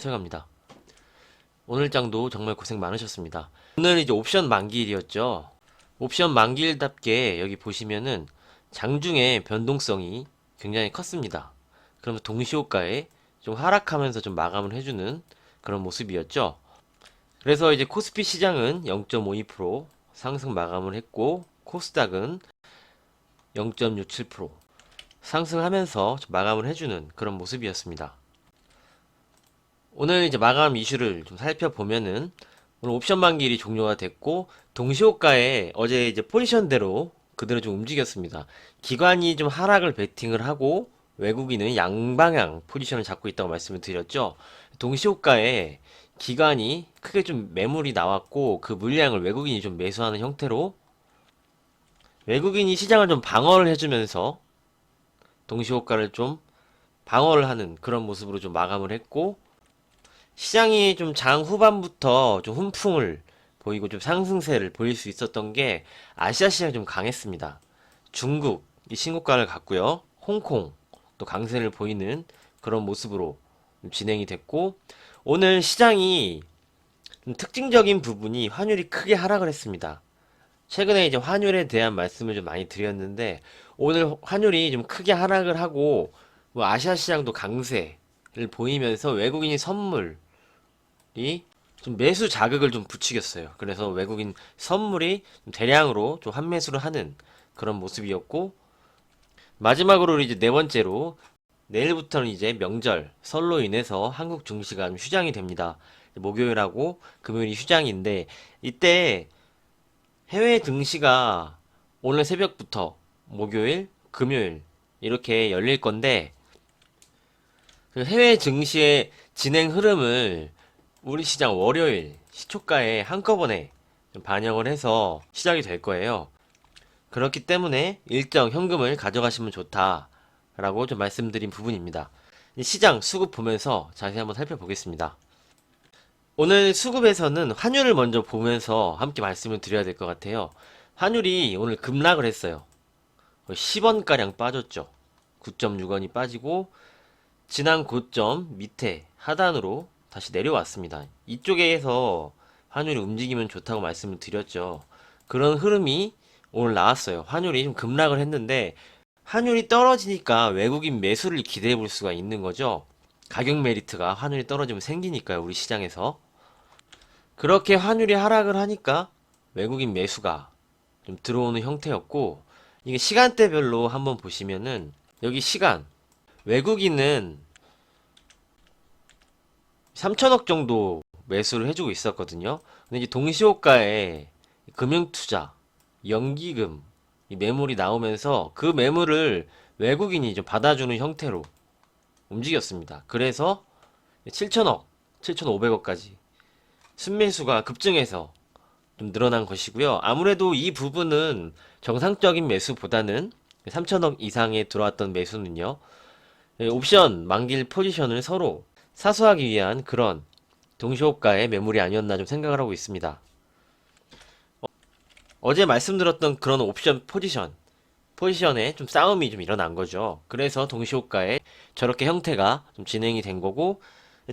해석합니다. 오늘 장도 정말 고생 많으셨습니다. 오늘 이제 옵션 만기일이었죠. 옵션 만기일답게 여기 보시면은 장중에 변동성이 굉장히 컸습니다. 그러면서 동시호가에 좀 하락하면서 좀 마감을 해주는 그런 모습이었죠. 그래서 이제 코스피 시장은 0.52% 상승 마감을 했고 코스닥은 0.67% 상승하면서 좀 마감을 해주는 그런 모습이었습니다. 오늘 이제 마감 이슈를 좀 살펴보면은 오늘 옵션 만기일이 종료가 됐고 동시호가에 어제 이제 포지션대로 그대로 좀 움직였습니다. 기관이 좀 하락을 베팅을 하고 외국인은 양방향 포지션을 잡고 있다고 말씀을 드렸죠. 동시호가에 기관이 크게 좀 매물이 나왔고 그 물량을 외국인이 좀 매수하는 형태로 외국인이 시장을 좀 방어를 해주면서 동시호가를 좀 방어를 하는 그런 모습으로 좀 마감을 했고 시장이 좀 장 후반부터 좀 훈풍을 보이고 좀 상승세를 보일 수 있었던 게 아시아 시장이 좀 강했습니다. 중국 이 신고가를 갔고요. 홍콩 또 강세를 보이는 그런 모습으로 좀 진행이 됐고 오늘 시장이 좀 특징적인 부분이 환율이 크게 하락을 했습니다. 최근에 이제 환율에 대한 말씀을 좀 많이 드렸는데 오늘 환율이 좀 크게 하락을 하고 뭐 아시아 시장도 강세를 보이면서 외국인이 선물이 좀 매수 자극을 좀 부추겼어요. 그래서 외국인 선물이 좀 대량으로 좀 환매수를 하는 그런 모습이었고 마지막으로 이제 네 번째로 내일부터는 이제 명절 설로 인해서 한국 증시가 좀 휴장이 됩니다. 목요일하고 금요일이 휴장인데 이때 해외 증시가 오늘 새벽부터 목요일, 금요일 이렇게 열릴 건데 그 해외 증시의 진행 흐름을 우리 시장 월요일 시초가에 한꺼번에 좀 반영을 해서 시작이 될 거예요. 그렇기 때문에 일정 현금을 가져가시면 좋다라고 좀 말씀드린 부분입니다. 이 시장 수급 보면서 자세히 한번 살펴보겠습니다. 오늘 수급에서는 환율을 먼저 보면서 함께 말씀을 드려야 될 것 같아요. 환율이 오늘 급락을 했어요. 10원가량 빠졌죠. 9.6원이 빠지고 지난 고점 밑에 하단으로 다시 내려왔습니다. 이쪽에서 환율이 움직이면 좋다고 말씀을 드렸죠. 그런 흐름이 오늘 나왔어요. 환율이 좀 급락을 했는데 환율이 떨어지니까 외국인 매수를 기대해 볼 수가 있는 거죠. 가격 메리트가 환율이 떨어지면 생기니까요. 우리 시장에서. 그렇게 환율이 하락을 하니까 외국인 매수가 좀 들어오는 형태였고 이게 시간대별로 한번 보시면은 여기 시간 외국인은 3천억 정도 매수를 해주고 있었거든요. 근데 이제 동시호가에 금융투자, 연기금, 이 매물이 나오면서 그 매물을 외국인이 좀 받아주는 형태로 움직였습니다. 그래서 7천억, 7,500억까지 순매수가 급증해서 좀 늘어난 것이고요. 아무래도 이 부분은 정상적인 매수보다는 3천억 이상에 들어왔던 매수는요. 옵션 만기일 포지션을 서로 사수하기 위한 그런 동시호가의 매물이 아니었나 좀 생각을 하고 있습니다. 어, 어제 말씀드렸던 그런 옵션 포지션, 포지션에 좀 싸움이 좀 일어난 거죠. 그래서 동시호가에 저렇게 형태가 좀 진행이 된 거고,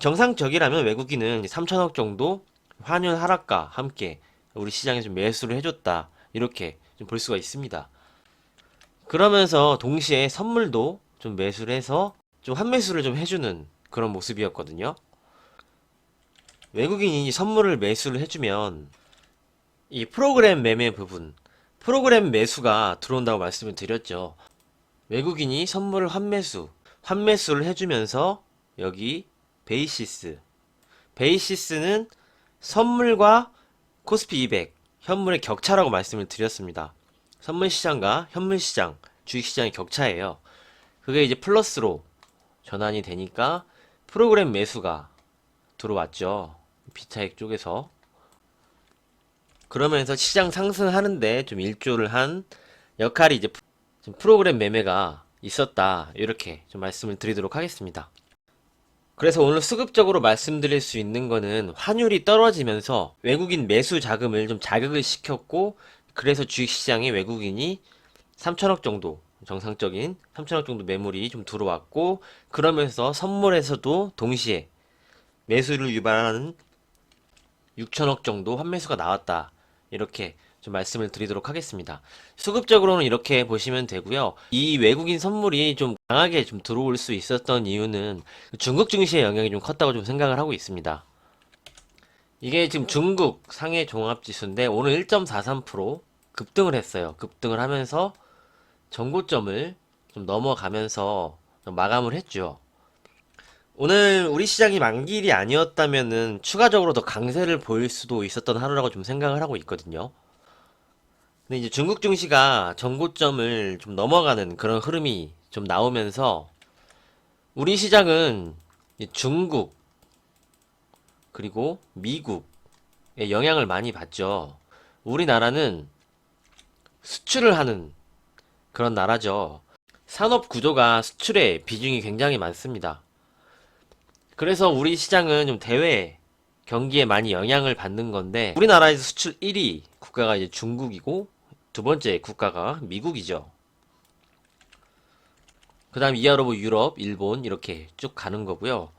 정상적이라면 외국인은 3천억 정도 환율 하락과 함께 우리 시장에 좀 매수를 해줬다. 이렇게 좀 볼 수가 있습니다. 그러면서 동시에 선물도 좀 매수를 해서 좀 환매수를 좀 해주는 그런 모습이었거든요. 외국인이 선물을 매수를 해주면 이 프로그램 매매 부분, 프로그램 매수가 들어온다고 말씀을 드렸죠. 외국인이 선물을 환매수, 환매수를 해주면서 여기 베이시스, 베이시스는 선물과 코스피 200, 현물의 격차라고 말씀을 드렸습니다. 선물 시장과 현물 시장, 주식 시장의 격차예요. 그게 이제 플러스로 전환이 되니까 프로그램 매수가 들어왔죠. 비차익 쪽에서. 그러면서 시장 상승하는데 좀 일조를 한 역할이 이제 좀 프로그램 매매가 있었다. 이렇게 좀 말씀을 드리도록 하겠습니다. 그래서 오늘 수급적으로 말씀드릴 수 있는 거는 환율이 떨어지면서 외국인 매수 자금을 좀 자극을 시켰고 그래서 주식시장에 외국인이 3천억 정도 정상적인 3천억 정도 매물이 좀 들어왔고 그러면서 선물에서도 동시에 매수를 유발하는 6천억 정도 환매수가 나왔다. 이렇게 좀 말씀을 드리도록 하겠습니다. 수급적으로는 이렇게 보시면 되고요. 이 외국인 선물이 좀 강하게 좀 들어올 수 있었던 이유는 중국 증시의 영향이 좀 컸다고 좀 생각을 하고 있습니다. 이게 지금 중국 상해 종합지수인데 오늘 1.43% 급등을 했어요. 급등을 하면서 전고점을 좀 넘어가면서 좀 마감을 했죠. 오늘 우리 시장이 만기일이 아니었다면은 추가적으로 더 강세를 보일 수도 있었던 하루라고 좀 생각을 하고 있거든요. 근데 이제 중국 증시가 전고점을 좀 넘어가는 그런 흐름이 좀 나오면서 우리 시장은 이 중국 그리고 미국의 영향을 많이 받죠. 우리나라는 수출을 하는 그런 나라죠. 산업 구조가 수출에 비중이 굉장히 많습니다. 그래서 우리 시장은 좀 대외 경기에 많이 영향을 받는 건데 우리나라에서 수출 1위 국가가 이제 중국이고 두 번째 국가가 미국이죠. 그 다음 이하로 뭐 유럽, 일본 이렇게 쭉 가는 거고요.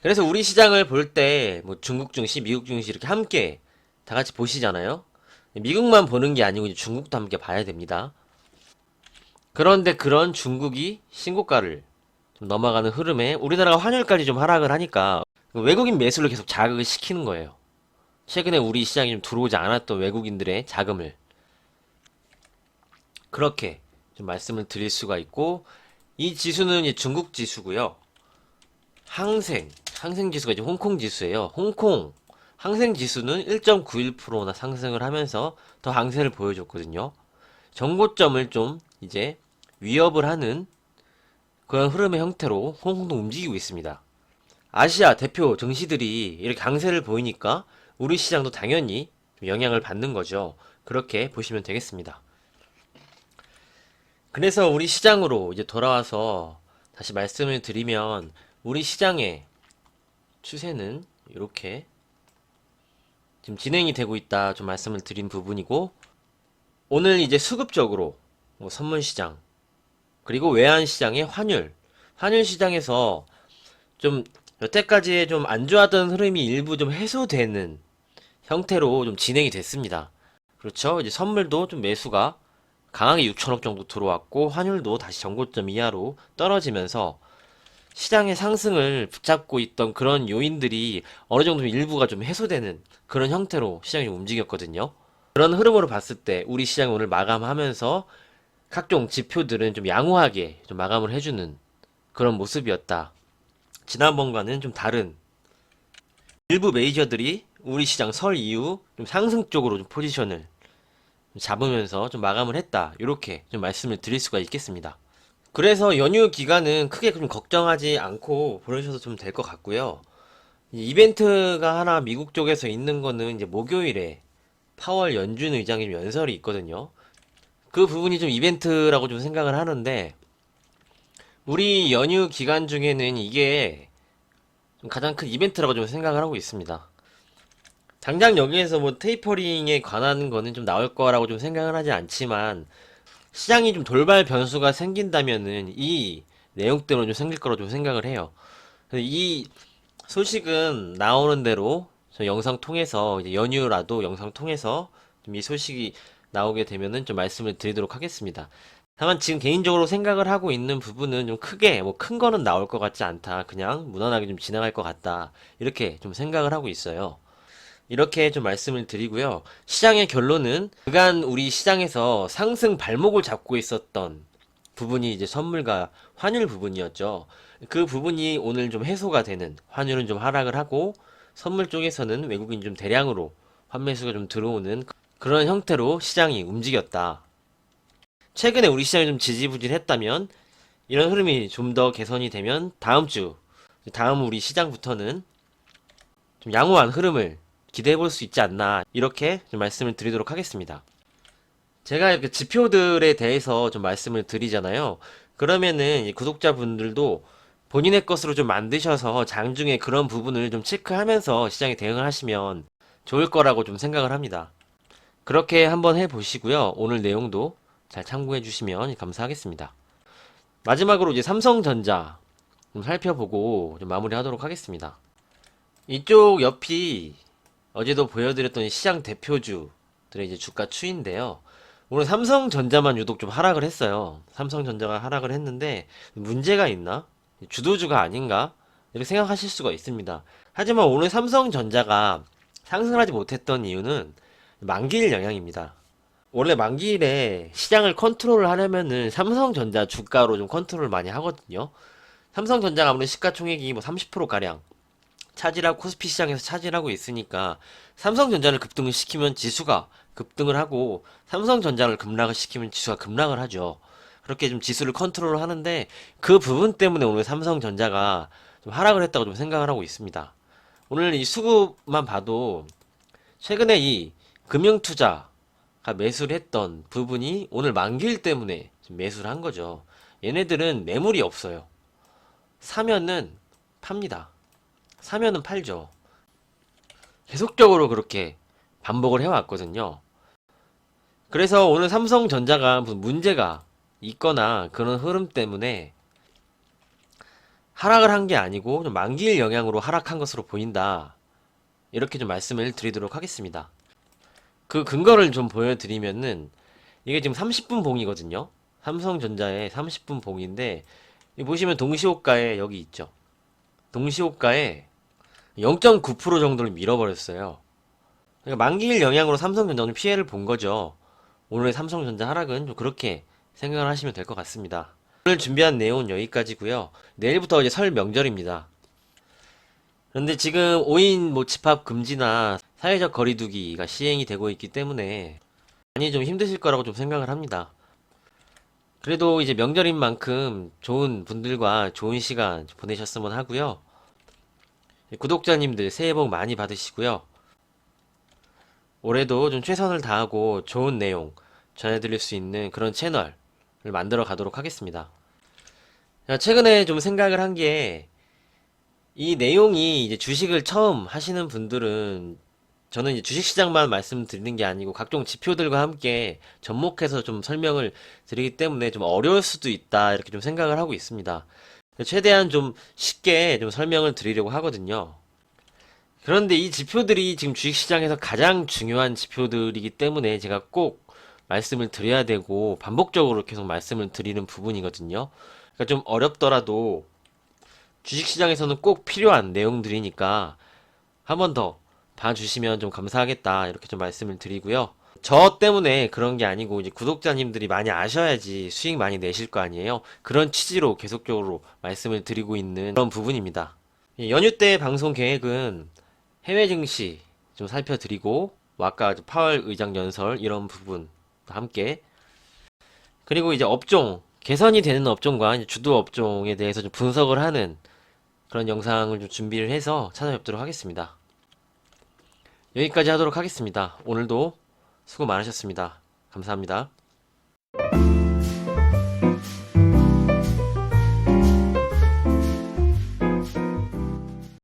그래서 우리 시장을 볼 때 뭐 중국 증시, 미국 증시 이렇게 함께 다 같이 보시잖아요. 미국만 보는 게 아니고 중국도 함께 봐야 됩니다. 그런데 그런 중국이 신고가를 좀 넘어가는 흐름에 우리나라가 환율까지 좀 하락을 하니까 외국인 매수를 계속 자극을 시키는 거예요. 최근에 우리 시장에 좀 들어오지 않았던 외국인들의 자금을 그렇게 좀 말씀을 드릴 수가 있고 이 지수는 중국 지수고요. 항생, 항생 지수가 이제 홍콩 지수예요. 홍콩 항생 지수는 1.91%나 상승을 하면서 더 강세를 보여줬거든요. 정고점을 좀 이제 위협을 하는 그런 흐름의 형태로 홍콩도 움직이고 있습니다. 아시아 대표 증시들이 이렇게 강세를 보이니까 우리 시장도 당연히 영향을 받는 거죠. 그렇게 보시면 되겠습니다. 그래서 우리 시장으로 이제 돌아와서 다시 말씀을 드리면 우리 시장의 추세는 이렇게 지금 진행이 되고 있다 좀 말씀을 드린 부분이고 오늘 이제 수급적으로 뭐 선물 시장 그리고 외환 시장의 환율 환율 시장에서 좀 여태까지 좀 안 좋았던 흐름이 일부 좀 해소되는 형태로 좀 진행이 됐습니다. 그렇죠? 이제 선물도 좀 매수가 강하게 6천억 정도 들어왔고 환율도 다시 정고점 이하로 떨어지면서 시장의 상승을 붙잡고 있던 그런 요인들이 어느 정도 일부가 좀 해소되는 그런 형태로 시장이 좀 움직였거든요. 그런 흐름으로 봤을 때 우리 시장 오늘 마감하면서 각종 지표들은 좀 양호하게 좀 마감을 해주는 그런 모습이었다. 지난번과는 좀 다른 일부 메이저들이 우리 시장 설 이후 좀 상승 쪽으로 좀 포지션을 잡으면서 좀 마감을 했다. 이렇게 좀 말씀을 드릴 수가 있겠습니다. 그래서 연휴 기간은 크게 좀 걱정하지 않고 보내셔도 좀 될 것 같고요. 이 이벤트가 하나 미국 쪽에서 있는 거는 이제 목요일에 파월 연준 의장이 좀 연설이 있거든요. 그 부분이 좀 이벤트라고 좀 생각을 하는데 우리 연휴 기간 중에는 이게 좀 가장 큰 이벤트라고 좀 생각을 하고 있습니다. 당장 여기에서 뭐 테이퍼링에 관한 거는 좀 나올 거라고 좀 생각을 하지 않지만 시장이 좀 돌발 변수가 생긴다면은 이 내용 때문에 좀 생길 거라고 좀 생각을 해요. 이 소식은 나오는 대로 저 영상 통해서 이제 연휴라도 영상 통해서 좀 이 소식이 나오게 되면은 좀 말씀을 드리도록 하겠습니다. 다만 지금 개인적으로 생각을 하고 있는 부분은 좀 크게 뭐 큰 거는 나올 것 같지 않다. 그냥 무난하게 좀 지나갈 것 같다. 이렇게 좀 생각을 하고 있어요. 이렇게 좀 말씀을 드리고요. 시장의 결론은 그간 우리 시장에서 상승 발목을 잡고 있었던 부분이 이제 선물과 환율 부분이었죠. 그 부분이 오늘 좀 해소가 되는 환율은 좀 하락을 하고 선물 쪽에서는 외국인 좀 대량으로 환매수가 좀 들어오는 그런 형태로 시장이 움직였다. 최근에 우리 시장이 좀 지지부진했다면 이런 흐름이 좀 더 개선이 되면 다음 주 다음 우리 시장부터는 좀 양호한 흐름을 기대해 볼 수 있지 않나 이렇게 좀 말씀을 드리도록 하겠습니다. 제가 이렇게 지표들에 대해서 좀 말씀을 드리잖아요. 그러면은 이 구독자분들도 본인의 것으로 좀 만드셔서 장중에 그런 부분을 좀 체크하면서 시장에 대응을 하시면 좋을 거라고 좀 생각을 합니다. 그렇게 한번 해 보시고요. 오늘 내용도 잘 참고해 주시면 감사하겠습니다. 마지막으로 이제 삼성전자 좀 살펴보고 좀 마무리하도록 하겠습니다. 이쪽 옆이 어제도 보여드렸던 시장 대표주들의 이제 주가 추인데요. 오늘 삼성전자만 유독 좀 하락을 했어요. 삼성전자가 하락을 했는데 문제가 있나? 주도주가 아닌가? 이렇게 생각하실 수가 있습니다. 하지만 오늘 삼성전자가 상승하지 못했던 이유는 만기일 영향입니다. 원래 만기일에 시장을 컨트롤 하려면은 삼성전자 주가로 좀 컨트롤 많이 하거든요. 삼성전자가 아무래도 시가총액이 뭐 30%가량 차지하고 코스피 시장에서 차지하고 있으니까 삼성전자를 급등을 시키면 지수가 급등을 하고 삼성전자를 급락을 시키면 지수가 급락을 하죠. 그렇게 좀 지수를 컨트롤 하는데 그 부분 때문에 오늘 삼성전자가 좀 하락을 했다고 좀 생각을 하고 있습니다. 오늘 이 수급만 봐도 최근에 이 금융투자가 매수를 했던 부분이 오늘 만기일 때문에 좀 매수를 한 거죠. 얘네들은 매물이 없어요. 사면은 팝니다. 사면은 팔죠. 계속적으로 그렇게 반복을 해왔거든요. 그래서 오늘 삼성전자가 무슨 문제가 있거나 그런 흐름 때문에 하락을 한 게 아니고 좀 만기일 영향으로 하락한 것으로 보인다. 이렇게 좀 말씀을 드리도록 하겠습니다. 그 근거를 좀 보여드리면은 이게 지금 30분 봉이거든요. 삼성전자의 30분 봉인데 이 보시면 동시호가에 여기 있죠. 동시호가에 0.9% 정도를 밀어버렸어요. 그러니까 만기일 영향으로 삼성전자는 피해를 본 거죠. 오늘의 삼성전자 하락은 좀 그렇게 생각을 하시면 될 것 같습니다. 오늘 준비한 내용은 여기까지고요. 내일부터 이제 설 명절입니다. 그런데 지금 5인 뭐 집합 금지나 사회적 거리두기가 시행이 되고 있기 때문에 많이 좀 힘드실 거라고 좀 생각을 합니다. 그래도 이제 명절인 만큼 좋은 분들과 좋은 시간 보내셨으면 하고요. 구독자님들 새해 복 많이 받으시고요. 올해도 좀 최선을 다하고 좋은 내용 전해드릴 수 있는 그런 채널을 만들어 가도록 하겠습니다. 자, 최근에 좀 생각을 한 게 이 내용이 이제 주식을 처음 하시는 분들은 저는 이제 주식시장만 말씀드리는 게 아니고 각종 지표들과 함께 접목해서 좀 설명을 드리기 때문에 좀 어려울 수도 있다 이렇게 좀 생각을 하고 있습니다. 최대한 좀 쉽게 좀 설명을 드리려고 하거든요. 그런데 이 지표들이 지금 주식시장에서 가장 중요한 지표들이기 때문에 제가 꼭 말씀을 드려야 되고 반복적으로 계속 말씀을 드리는 부분이거든요. 그러니까 좀 어렵더라도 주식시장에서는 꼭 필요한 내용들이니까 한 번 더 봐주시면 좀 감사하겠다 이렇게 좀 말씀을 드리고요. 저 때문에 그런 게 아니고 이제 구독자님들이 많이 아셔야지 수익 많이 내실 거 아니에요. 그런 취지로 계속적으로 말씀을 드리고 있는 그런 부분입니다. 예, 연휴 때 방송 계획은 해외 증시 좀 살펴드리고 뭐 아까 파월 의장 연설 이런 부분 함께 그리고 이제 업종 개선이 되는 업종과 주도 업종에 대해서 좀 분석을 하는 그런 영상을 좀 준비를 해서 찾아뵙도록 하겠습니다. 여기까지 하도록 하겠습니다. 오늘도 수고 많으셨습니다. 감사합니다.